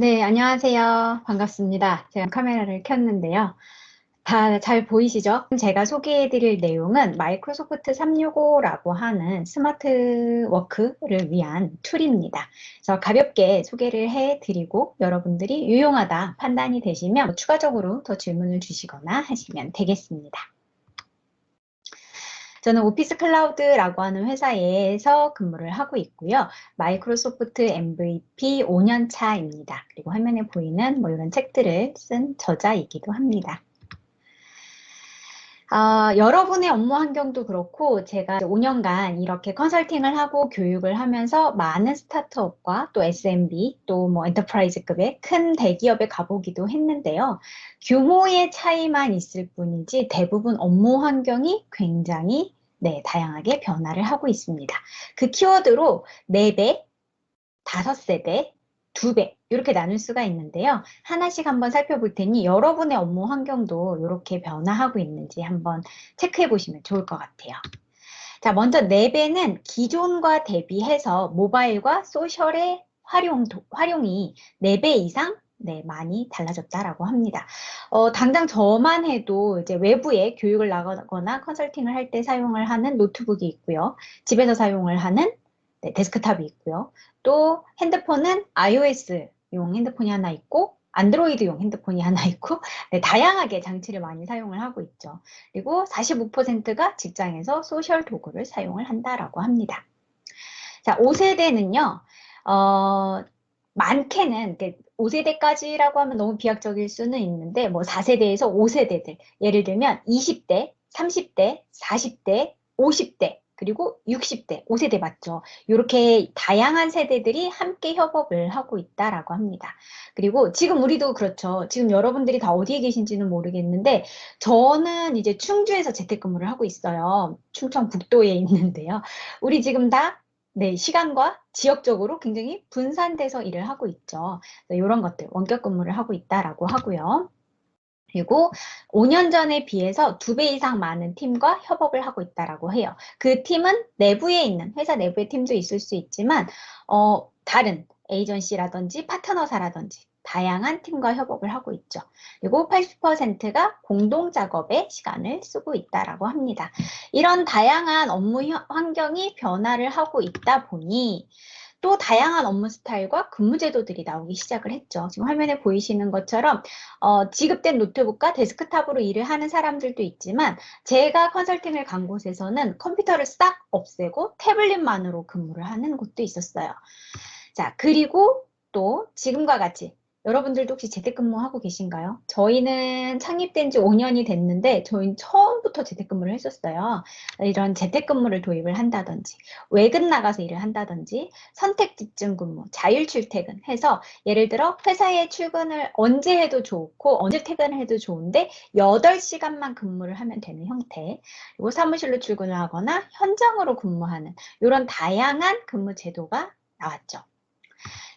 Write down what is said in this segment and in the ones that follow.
네, 안녕하세요. 반갑습니다. 제가 카메라를 켰는데요. 다 잘 보이시죠? 제가 소개해드릴 내용은 마이크로소프트 365라고 하는 스마트 워크를 위한 툴입니다. 그래서 가볍게 소개를 해드리고 여러분들이 유용하다 판단이 되시면 추가적으로 더 질문을 주시거나 하시면 되겠습니다. 저는 오피스 클라우드라고 하는 회사에서 근무를 하고 있고요. 마이크로소프트 MVP 5년 차입니다. 그리고 화면에 보이는 뭐 이런 책들을 쓴 저자이기도 합니다. 어, 여러분의 업무 환경도 그렇고 제가 5년간 이렇게 컨설팅을 하고 교육을 하면서 많은 스타트업과 또 SMB 또 뭐 엔터프라이즈급의 큰 대기업에 가보기도 했는데요. 규모의 차이만 있을 뿐이지 대부분 업무 환경이 굉장히 네, 다양하게 변화를 하고 있습니다. 그 키워드로 4배, 5세대, 2배 이렇게 나눌 수가 있는데요. 하나씩 한번 살펴볼 테니 여러분의 업무 환경도 이렇게 변화하고 있는지 한번 체크해 보시면 좋을 것 같아요. 자, 먼저 4배는 기존과 대비해서 모바일과 소셜의 활용, 활용이 4배 이상 네, 많이 달라졌다라고 합니다. 어, 당장 저만 해도 이제 외부에 교육을 나가거나 컨설팅을 할 때 사용을 하는 노트북이 있고요. 집에서 사용을 하는 네, 데스크탑이 있고요. 또 핸드폰은 iOS용 핸드폰이 하나 있고 안드로이드용 핸드폰이 하나 있고 네, 다양하게 장치를 많이 사용을 하고 있죠. 그리고 45%가 직장에서 소셜 도구를 사용을 한다라고 합니다. 자, 5세대는요. 어, 많게는 5세대까지라고 하면 너무 비약적일 수는 있는데 뭐 4세대에서 5세대들 예를 들면 20대, 30대, 40대, 50대 그리고 60대, 5세대 맞죠? 이렇게 다양한 세대들이 함께 협업을 하고 있다라고 합니다. 그리고 지금 우리도 그렇죠. 지금 여러분들이 다 어디에 계신지는 모르겠는데 저는 이제 충주에서 재택근무를 하고 있어요. 충청북도에 있는데요. 우리 지금 다 네, 시간과 지역적으로 굉장히 분산돼서 일을 하고 있죠. 이런 것들 원격 근무를 하고 있다라고 하고요. 그리고 5년 전에 비해서 두 배 이상 많은 팀과 협업을 하고 있다라고 해요. 그 팀은 내부에 있는 회사 내부의 팀도 있을 수 있지만 어, 다른 에이전시라든지 파트너사라든지 다양한 팀과 협업을 하고 있죠. 그리고 80%가 공동 작업에 시간을 쓰고 있다라고 합니다. 이런 다양한 업무 환경이 변화를 하고 있다 보니 또 다양한 업무 스타일과 근무 제도들이 나오기 시작을 했죠. 지금 화면에 보이시는 것처럼 어, 지급된 노트북과 데스크탑으로 일을 하는 사람들도 있지만 제가 컨설팅을 간 곳에서는 컴퓨터를 싹 없애고 태블릿만으로 근무를 하는 곳도 있었어요. 자, 그리고 또 지금과 같이 여러분들도 혹시 재택근무하고 계신가요? 저희는 창립된 지 5년이 됐는데 저희는 처음부터 재택근무를 했었어요. 이런 재택근무를 도입을 한다든지 외근 나가서 일을 한다든지 선택 집중 근무, 자율 출퇴근 해서 예를 들어 회사에 출근을 언제 해도 좋고 언제 퇴근을 해도 좋은데 8시간만 근무를 하면 되는 형태 그리고 사무실로 출근을 하거나 현장으로 근무하는 이런 다양한 근무 제도가 나왔죠.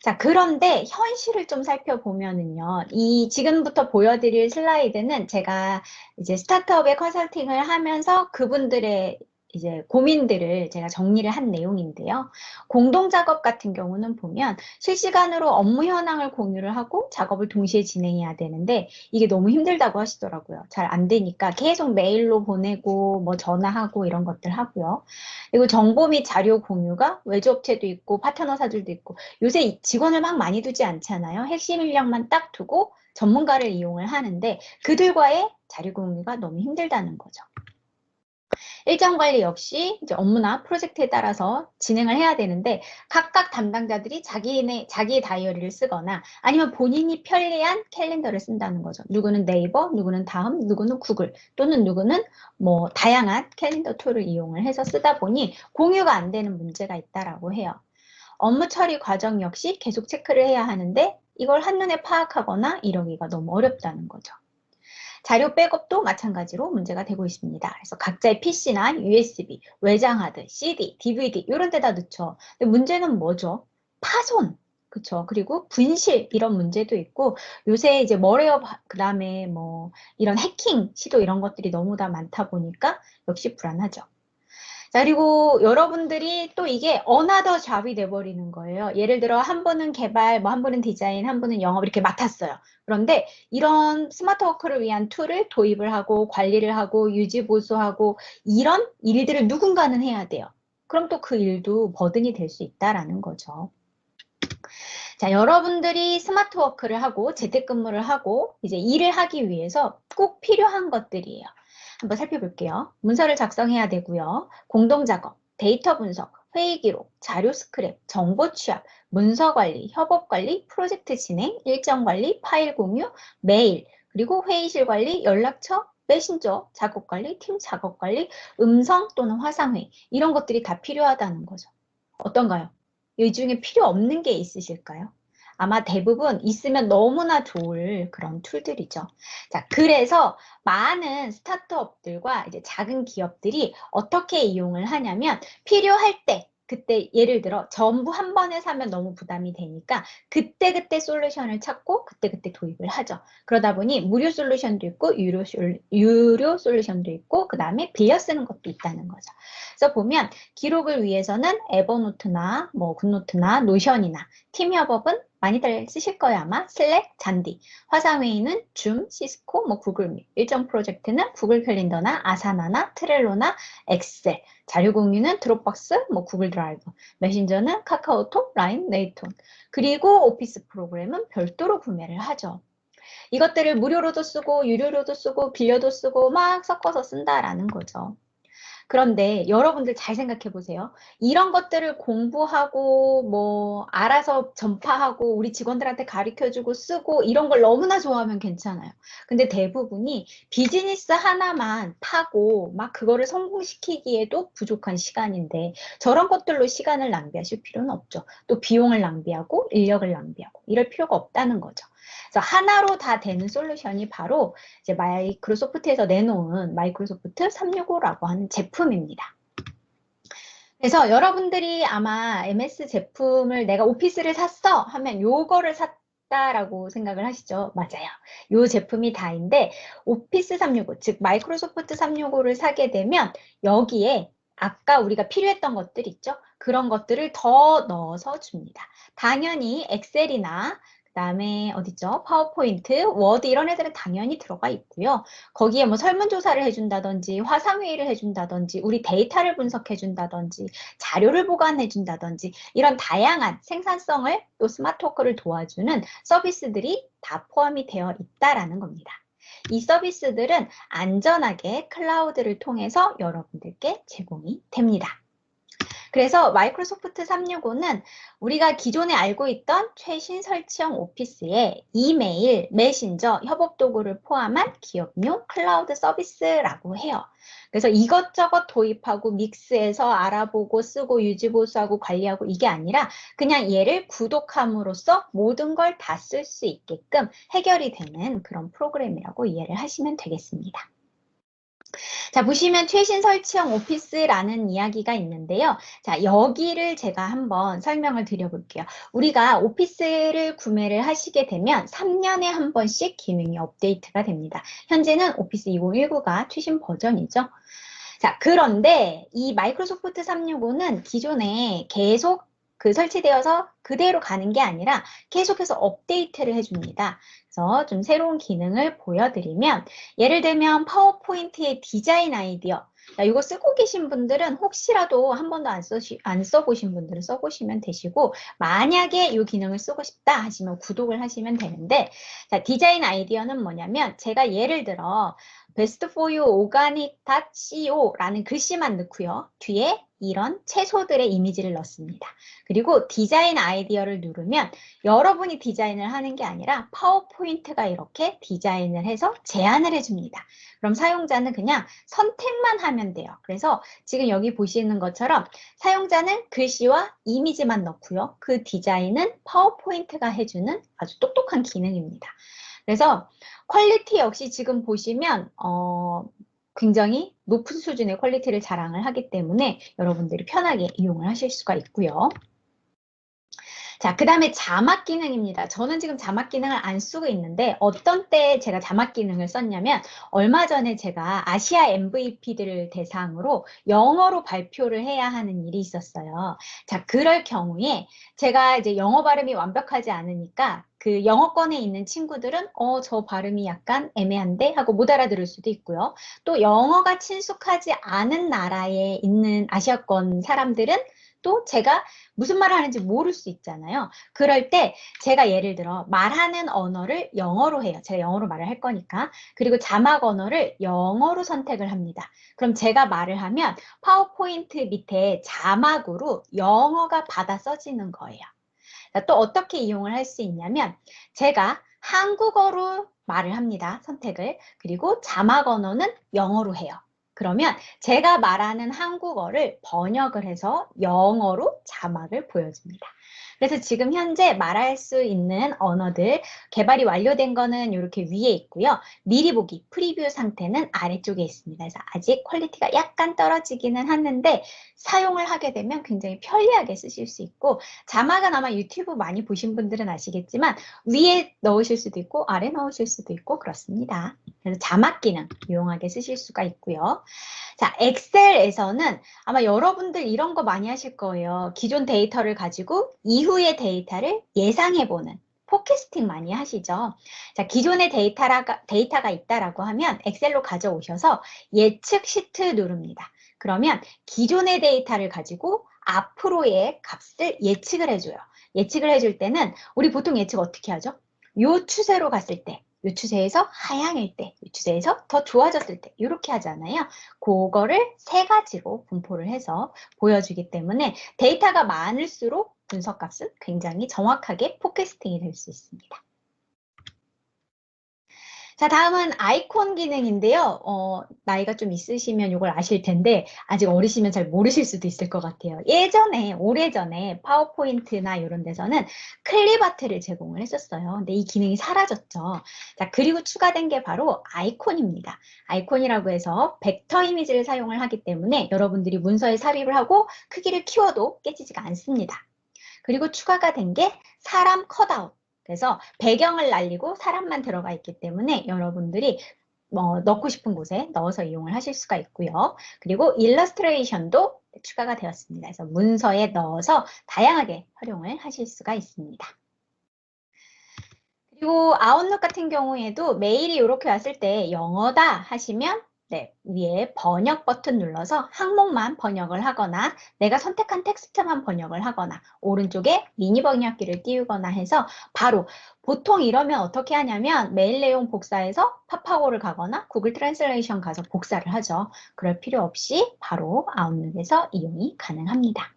자, 그런데 현실을 좀 살펴보면은요, 이 지금부터 보여드릴 슬라이드는 제가 이제 스타트업의 컨설팅을 하면서 그분들의 이제 고민들을 제가 정리를 한 내용인데요. 공동 작업 같은 경우는 보면 실시간으로 업무 현황을 공유를 하고 작업을 동시에 진행해야 되는데 이게 너무 힘들다고 하시더라고요. 잘 안 되니까 계속 메일로 보내고 뭐 전화하고 이런 것들 하고요. 그리고 정보 및 자료 공유가 외주업체도 있고 파트너사들도 있고 요새 직원을 막 많이 두지 않잖아요. 핵심 인력만 딱 두고 전문가를 이용을 하는데 그들과의 자료 공유가 너무 힘들다는 거죠. 일정 관리 역시 이제 업무나 프로젝트에 따라서 진행을 해야 되는데 각각 담당자들이 자기네 자기의 다이어리를 쓰거나 아니면 본인이 편리한 캘린더를 쓴다는 거죠. 누구는 네이버, 누구는 다음, 누구는 구글 또는 누구는 뭐 다양한 캘린더 툴을 이용을 해서 쓰다 보니 공유가 안 되는 문제가 있다라고 해요. 업무 처리 과정 역시 계속 체크를 해야 하는데 이걸 한눈에 파악하거나 이러기가 너무 어렵다는 거죠. 자료 백업도 마찬가지로 문제가 되고 있습니다. 그래서 각자의 PC나 USB, 외장 하드, CD, DVD 이런 데다 넣죠. 근데 문제는 뭐죠? 파손. 그쵸. 그리고 분실 이런 문제도 있고 요새 이제 머레어 그다음에 뭐 이런 해킹 시도 이런 것들이 너무 다 많다 보니까 역시 불안하죠. 자, 그리고 여러분들이 또 이게 어나더 잡이 돼버리는 거예요. 예를 들어 한 분은 개발, 뭐한 분은 디자인, 한 분은 영업 이렇게 맡았어요. 그런데 이런 스마트 워크를 위한 툴을 도입을 하고 관리를 하고 유지 보수하고 이런 일들을 누군가는 해야 돼요. 그럼 또 그 일도 버든이 될 수 있다라는 거죠. 자, 여러분들이 스마트 워크를 하고 재택근무를 하고 이제 일을 하기 위해서 꼭 필요한 것들이에요. 한번 살펴볼게요. 문서를 작성해야 되고요. 공동작업, 데이터 분석, 회의 기록, 자료 스크랩, 정보 취합, 문서 관리, 협업 관리, 프로젝트 진행, 일정 관리, 파일 공유, 메일, 그리고 회의실 관리, 연락처, 메신저, 작업 관리, 팀 작업 관리, 음성 또는 화상회의 이런 것들이 다 필요하다는 거죠. 어떤가요? 이 중에 필요 없는 게 있으실까요? 아마 대부분 있으면 너무나 좋을 그런 툴들이죠. 자, 그래서 많은 스타트업들과 이제 작은 기업들이 어떻게 이용을 하냐면 필요할 때 그때 예를 들어 전부 한 번에 사면 너무 부담이 되니까 그때그때 솔루션을 찾고 그때 그때 도입을 하죠. 그러다 보니 무료 솔루션도 있고 유료, 솔- 유료 솔루션도 있고 그 다음에 빌려 쓰는 것도 있다는 거죠. 그래서 보면 기록을 위해서는 에버노트나 뭐 굿노트나 노션이나 팀 협업은 많이들 쓰실 거예요 아마? 슬랙, 잔디. 화상회의는 줌, 시스코, 뭐 구글 밋 일정 프로젝트는 구글 캘린더나 아사나나 트렐로나 엑셀. 자료 공유는 드롭박스, 뭐 구글 드라이브. 메신저는 카카오톡, 라인, 네이톤 그리고 오피스 프로그램은 별도로 구매를 하죠. 이것들을 무료로도 쓰고 유료로도 쓰고 빌려도 쓰고 막 섞어서 쓴다라는 거죠 그런데 여러분들 잘 생각해 보세요. 이런 것들을 공부하고 뭐 알아서 전파하고 우리 직원들한테 가르쳐 주고 쓰고 이런 걸 너무나 좋아하면 괜찮아요. 근데 대부분이 비즈니스 하나만 파고 막 그거를 성공시키기에도 부족한 시간인데 저런 것들로 시간을 낭비하실 필요는 없죠. 또 비용을 낭비하고 인력을 낭비하고 이럴 필요가 없다는 거죠. 그래서 하나로 다 되는 솔루션이 바로 이제 마이크로소프트에서 내놓은 마이크로소프트 365라고 하는 제품입니다. 그래서 여러분들이 아마 MS 제품을 내가 오피스를 샀어 하면 요거를 샀다라고 생각을 하시죠. 맞아요. 요 제품이 다인데 오피스 365, 즉 마이크로소프트 365를 사게 되면 여기에 아까 우리가 필요했던 것들 있죠? 그런 것들을 더 넣어서 줍니다. 당연히 엑셀이나 그다음에 어디죠? 파워포인트, 워드 이런 애들은 당연히 들어가 있고요. 거기에 뭐 설문조사를 해준다든지 화상회의를 해준다든지 우리 데이터를 분석해준다든지 자료를 보관해준다든지 이런 다양한 생산성을 또 스마트워크를 도와주는 서비스들이 다 포함이 되어 있다라는 겁니다. 이 서비스들은 안전하게 클라우드를 통해서 여러분들께 제공이 됩니다. 그래서 마이크로소프트 365는 우리가 기존에 알고 있던 최신 설치형 오피스에 이메일, 메신저, 협업 도구를 포함한 기업용 클라우드 서비스라고 해요. 그래서 이것저것 도입하고 믹스해서 알아보고 쓰고 유지보수하고 관리하고 이게 아니라 그냥 얘를 구독함으로써 모든 걸 다 쓸 수 있게끔 해결이 되는 그런 프로그램이라고 이해를 하시면 되겠습니다. 자, 보시면 최신 설치형 오피스라는 이야기가 있는데요. 자, 여기를 제가 한번 설명을 드려볼게요. 우리가 오피스를 구매를 하시게 되면 3년에 한 번씩 기능이 업데이트가 됩니다. 현재는 오피스 2019가 최신 버전이죠. 자, 그런데 이 마이크로소프트 365는 기존에 계속 그 설치되어서 그대로 가는 게 아니라 계속해서 업데이트를 해줍니다. 그래서 좀 새로운 기능을 보여드리면 예를 들면 파워포인트의 디자인 아이디어 자, 이거 쓰고 계신 분들은 혹시라도 한 번도 안, 써시, 안 써보신 분들은 써보시면 되시고 만약에 이 기능을 쓰고 싶다 하시면 구독을 하시면 되는데 자, 디자인 아이디어는 뭐냐면 제가 예를 들어 best for you organic.co라는 글씨만 넣고요. 뒤에 이런 채소들의 이미지를 넣습니다. 그리고 디자인 아이디어를 누르면 여러분이 디자인을 하는 게 아니라 파워포인트가 이렇게 디자인을 해서 제안을 해줍니다. 그럼 사용자는 그냥 선택만 하면 돼요. 그래서 지금 여기 보시는 것처럼 사용자는 글씨와 이미지만 넣고요. 그 디자인은 파워포인트가 해주는 아주 똑똑한 기능입니다. 그래서 퀄리티 역시 지금 보시면 어, 굉장히 높은 수준의 퀄리티를 자랑을 하기 때문에 여러분들이 편하게 이용을 하실 수가 있고요. 자, 그 다음에 자막 기능입니다. 저는 지금 자막 기능을 안 쓰고 있는데 어떤 때 제가 자막 기능을 썼냐면 얼마 전에 제가 아시아 MVP들을 대상으로 영어로 발표를 해야 하는 일이 있었어요. 자, 그럴 경우에 제가 이제 영어 발음이 완벽하지 않으니까 그 영어권에 있는 친구들은 어, 저 발음이 약간 애매한데 하고 못 알아들을 수도 있고요. 또 영어가 친숙하지 않은 나라에 있는 아시아권 사람들은 또 제가 무슨 말을 하는지 모를 수 있잖아요. 그럴 때 제가 예를 들어 말하는 언어를 영어로 해요. 제가 영어로 말을 할 거니까. 그리고 자막 언어를 영어로 선택을 합니다. 그럼 제가 말을 하면 파워포인트 밑에 자막으로 영어가 받아 써지는 거예요. 또 어떻게 이용을 할 수 있냐면 제가 한국어로 말을 합니다. 선택을. 그리고 자막 언어는 영어로 해요. 그러면 제가 말하는 한국어를 번역을 해서 영어로 자막을 보여줍니다. 그래서 지금 현재 말할 수 있는 언어들 개발이 완료된 거는 이렇게 위에 있고요. 미리 보기, 프리뷰 상태는 아래쪽에 있습니다. 그래서 아직 퀄리티가 약간 떨어지기는 하는데 사용을 하게 되면 굉장히 편리하게 쓰실 수 있고 자막은 아마 유튜브 많이 보신 분들은 아시겠지만 위에 넣으실 수도 있고 아래 넣으실 수도 있고 그렇습니다. 그래서 자막 기능 유용하게 쓰실 수가 있고요. 자, 엑셀에서는 아마 여러분들 이런 거 많이 하실 거예요. 기존 데이터를 가지고 이후 의 데이터를 예상해보는 포캐스팅 많이 하시죠. 자, 기존의 데이터가, 데이터가 있다라고 하면 엑셀로 가져오셔서 예측 시트 누릅니다. 그러면 기존의 데이터를 가지고 앞으로의 값을 예측을 해줘요. 예측을 해줄 때는 우리 보통 예측 어떻게 하죠? 요 추세로 갔을 때 유추세에서 하향일 때, 유추세에서 더 좋아졌을 때 이렇게 하잖아요. 그거를 세 가지로 분포를 해서 보여주기 때문에 데이터가 많을수록 분석값은 굉장히 정확하게 포캐스팅이 될 수 있습니다. 자, 다음은 아이콘 기능인데요. 어, 나이가 좀 있으시면 이걸 아실 텐데 아직 어리시면 잘 모르실 수도 있을 것 같아요. 예전에, 오래전에 파워포인트나 이런 데서는 클립 아트를 제공을 했었어요. 근데 이 기능이 사라졌죠. 자, 그리고 추가된 게 바로 아이콘입니다. 아이콘이라고 해서 벡터 이미지를 사용을 하기 때문에 여러분들이 문서에 삽입을 하고 크기를 키워도 깨지지가 않습니다. 그리고 추가가 된 게 사람 컷아웃. 그래서 배경을 날리고 사람만 들어가 있기 때문에 여러분들이 뭐 넣고 싶은 곳에 넣어서 이용을 하실 수가 있고요. 그리고 일러스트레이션도 추가가 되었습니다. 그래서 문서에 넣어서 다양하게 활용을 하실 수가 있습니다. 그리고 아웃룩 같은 경우에도 메일이 이렇게 왔을 때 영어다 하시면 네, 위에 번역 버튼 눌러서 항목만 번역을 하거나 내가 선택한 텍스트만 번역을 하거나 오른쪽에 미니 번역기를 띄우거나 해서 바로 보통 이러면 어떻게 하냐면 메일 내용 복사해서 파파고를 가거나 구글 트랜슬레이션 가서 복사를 하죠. 그럴 필요 없이 바로 아웃룩에서 이용이 가능합니다.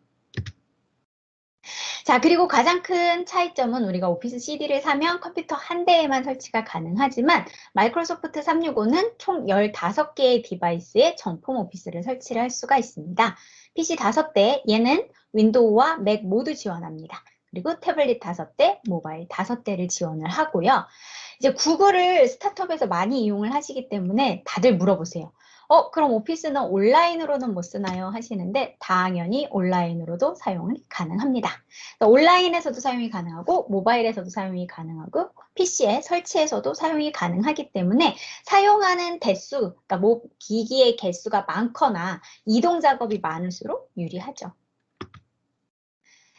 자, 그리고 가장 큰 차이점은 우리가 오피스 CD를 사면 컴퓨터 한 대에만 설치가 가능하지만 마이크로소프트 365는 총 15개의 디바이스에 정품 오피스를 설치를 할 수가 있습니다. PC 5대, 얘는 윈도우와 맥 모두 지원합니다. 그리고 태블릿 5대, 모바일 5대를 지원을 하고요. 이제 구글을 스타트업에서 많이 이용을 하시기 때문에 다들 물어보세요. 어, 그럼 오피스는 온라인으로는 못 쓰나요? 하시는데 당연히 온라인으로도 사용이 가능합니다. 온라인에서도 사용이 가능하고 모바일에서도 사용이 가능하고 PC에 설치해서도 사용이 가능하기 때문에 사용하는 대수, 그러니까 뭐 기기의 개수가 많거나 이동 작업이 많을수록 유리하죠.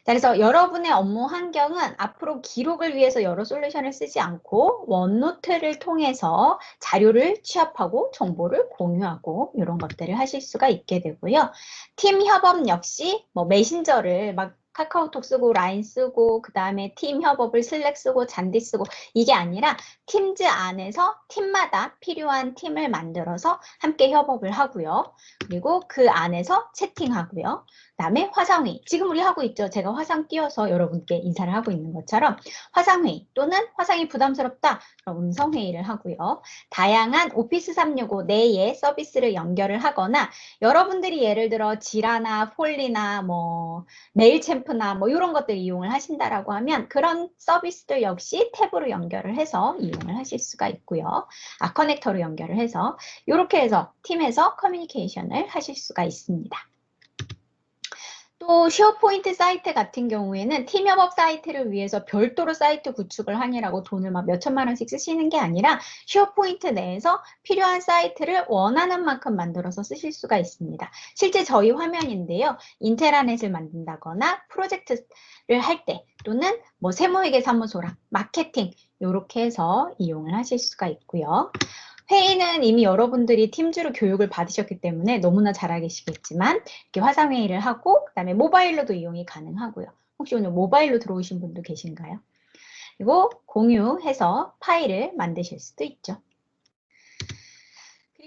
자, 그래서 여러분의 업무 환경은 앞으로 기록을 위해서 여러 솔루션을 쓰지 않고 원노트를 통해서 자료를 취합하고 정보를 공유하고 이런 것들을 하실 수가 있게 되고요. 팀 협업 역시 뭐 메신저를 막 카카오톡 쓰고 라인 쓰고 그 다음에 팀 협업을 슬랙 쓰고 잔디 쓰고 이게 아니라 팀즈 안에서 팀마다 필요한 팀을 만들어서 함께 협업을 하고요. 그리고 그 안에서 채팅하고요. 그다음에 화상회의. 지금 우리 하고 있죠. 제가 화상 띄워서 여러분께 인사를 하고 있는 것처럼 화상회의 또는 화상이 부담스럽다. 그럼 음성회의를 하고요. 다양한 오피스 365 내에 서비스를 연결을 하거나 여러분들이 예를 들어 지라나 폴리나 뭐 메일챔 프나 뭐 이런 것들 이용을 하신다라고 하면 그런 서비스들 역시 탭으로 연결을 해서 이용을 하실 수가 있고요. 아 커넥터로 연결을 해서 이렇게 해서 팀에서 커뮤니케이션을 하실 수가 있습니다. 또 쉐어포인트 사이트 같은 경우에는 팀 협업 사이트를 위해서 별도로 사이트 구축을 하느라고 돈을 막 몇천만 원씩 쓰시는 게 아니라 쉐어포인트 내에서 필요한 사이트를 원하는 만큼 만들어서 쓰실 수가 있습니다. 실제 저희 화면인데요. 인테라넷을 만든다거나 프로젝트를 할 때 또는 뭐 세무회계 사무소랑 마케팅 이렇게 해서 이용을 하실 수가 있고요. 회의는 이미 여러분들이 팀주로 교육을 받으셨기 때문에 너무나 잘 알겠시겠지만 이렇게 화상회의를 하고 그다음에 모바일로도 이용이 가능하고요. 혹시 오늘 모바일로 들어오신 분도 계신가요? 그리고 공유해서 파일을 만드실 수도 있죠.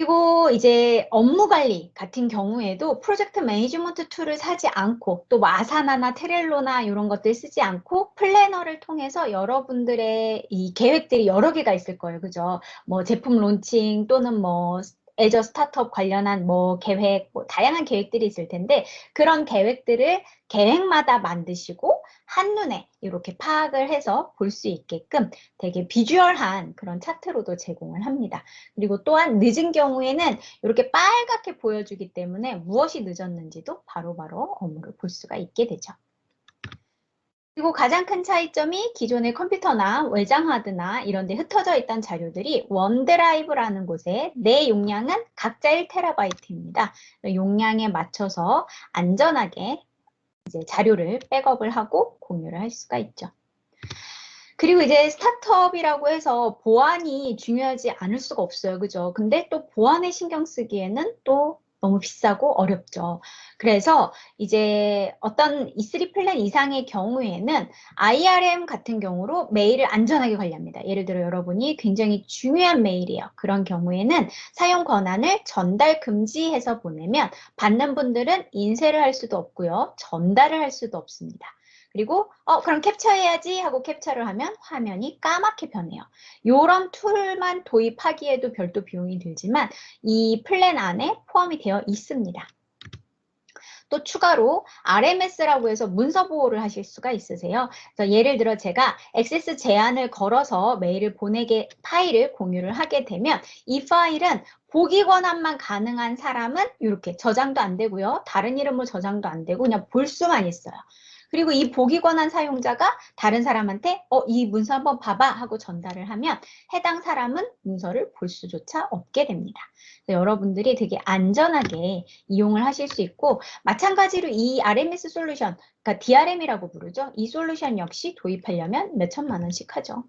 그리고 이제 업무 관리 같은 경우에도 프로젝트 매니지먼트 툴을 사지 않고 또 아사나나 트렐로나 이런 것들 쓰지 않고 플래너를 통해서 여러분들의 이 계획들이 여러 개가 있을 거예요. 그죠? 뭐 제품 론칭 또는 뭐 애저 스타트업 관련한 뭐 계획, 뭐 다양한 계획들이 있을 텐데 그런 계획들을 계획마다 만드시고 한눈에 이렇게 파악을 해서 볼 수 있게끔 되게 비주얼한 그런 차트로도 제공을 합니다. 그리고 또한 늦은 경우에는 이렇게 빨갛게 보여주기 때문에 무엇이 늦었는지도 바로바로 업무를 볼 수가 있게 되죠. 그리고 가장 큰 차이점이 기존의 컴퓨터나 외장 하드나 이런 데 흩어져 있던 자료들이 원드라이브라는 곳에 내 용량은 각자 1TB입니다. 용량에 맞춰서 안전하게 이제 자료를 백업을 하고 공유를 할 수가 있죠. 그리고 이제 스타트업이라고 해서 보안이 중요하지 않을 수가 없어요. 그죠? 근데 또 보안에 신경 쓰기에는 또 너무 비싸고 어렵죠. 그래서 이제 어떤 E3 플랜 이상의 경우에는 IRM 같은 경우로 메일을 안전하게 관리합니다. 예를 들어 여러분이 굉장히 중요한 메일이에요. 그런 경우에는 사용 권한을 전달 금지해서 보내면 받는 분들은 인쇄를 할 수도 없고요. 전달을 할 수도 없습니다. 그리고 어 그럼 캡처해야지 하고 캡처를 하면 화면이 까맣게 변해요. 이런 툴만 도입하기에도 별도 비용이 들지만 이 플랜 안에 포함이 되어 있습니다. 또 추가로 RMS라고 해서 문서 보호를 하실 수가 있으세요. 그래서 예를 들어 제가 액세스 제한을 걸어서 메일을 보내게 파일을 공유를 하게 되면 이 파일은 보기 권한만 가능한 사람은 이렇게 저장도 안 되고요. 다른 이름으로 저장도 안 되고 그냥 볼 수만 있어요. 그리고 이 보기 권한 사용자가 다른 사람한테 어, 이 문서 한번 봐봐 하고 전달을 하면 해당 사람은 문서를 볼 수조차 없게 됩니다. 여러분들이 되게 안전하게 이용을 하실 수 있고 마찬가지로 이 RMS 솔루션, 그러니까 DRM이라고 부르죠. 이 솔루션 역시 도입하려면 몇 천만 원씩 하죠.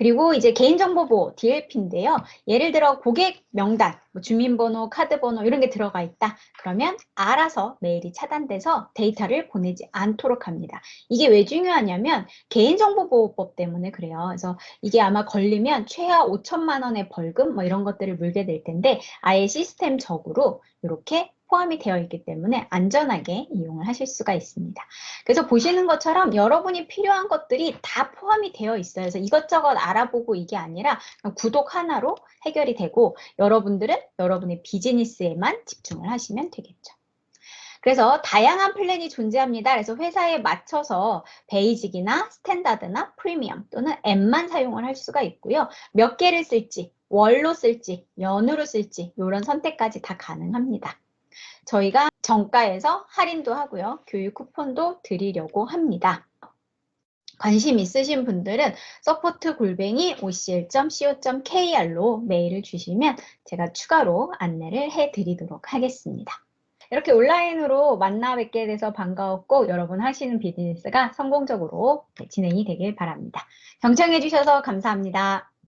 그리고 이제 개인정보보호 DLP인데요. 예를 들어 고객 명단, 뭐 주민번호, 카드번호 이런 게 들어가 있다. 그러면 알아서 메일이 차단돼서 데이터를 보내지 않도록 합니다. 이게 왜 중요하냐면 개인정보보호법 때문에 그래요. 그래서 이게 아마 걸리면 최하 5천만 원의 벌금 뭐 이런 것들을 물게 될 텐데 아예 시스템적으로 이렇게 포함이 되어 있기 때문에 안전하게 이용을 하실 수가 있습니다. 그래서 보시는 것처럼 여러분이 필요한 것들이 다 포함이 되어 있어요. 그래서 이것저것 알아보고 이게 아니라 구독 하나로 해결이 되고 여러분들은 여러분의 비즈니스에만 집중을 하시면 되겠죠. 그래서 다양한 플랜이 존재합니다. 그래서 회사에 맞춰서 베이직이나 스탠다드나 프리미엄 또는 M만 사용을 할 수가 있고요. 몇 개를 쓸지, 월로 쓸지, 연으로 쓸지 이런 선택까지 다 가능합니다. 저희가 정가에서 할인도 하고요. 교육 쿠폰도 드리려고 합니다. 관심 있으신 분들은 서포트 골뱅이 ocl.co.kr로 메일을 주시면 제가 추가로 안내를 해드리도록 하겠습니다. 이렇게 온라인으로 만나 뵙게 돼서 반가웠고 여러분 하시는 비즈니스가 성공적으로 진행이 되길 바랍니다. 경청해 주셔서 감사합니다.